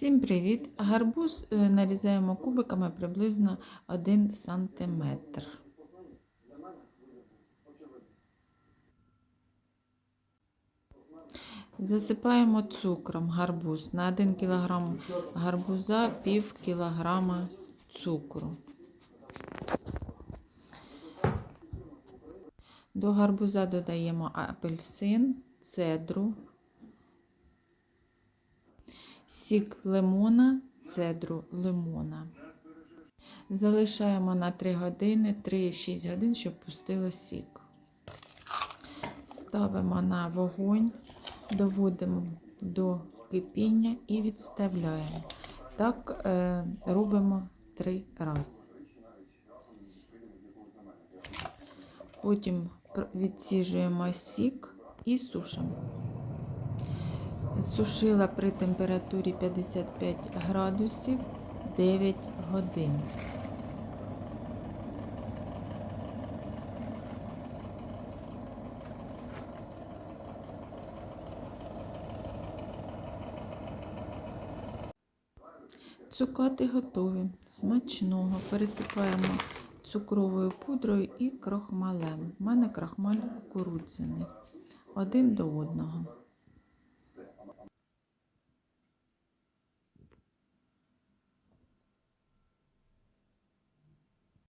Всім привіт! Гарбуз е, нарізаємо кубиками приблизно 1 см. Засипаємо цукром гарбуз. На 1 кг гарбуза пів кілограма цукру. До гарбуза додаємо апельсин, цедру, сік лимона, цедру лимона. Залишаємо на 3 години, 3-6 годин, щоб пустило сік. Ставимо на вогонь, доводимо до кипіння і відставляємо. Так е, робимо 3 рази. Потім відсіжуємо сік і сушимо. Сушила при температурі 55 градусів 9 годин. Цукати готові. Смачного. Пересипаємо цукровою пудрою і крохмалем. У мене крахмаль кукурудзяний. Один до одного.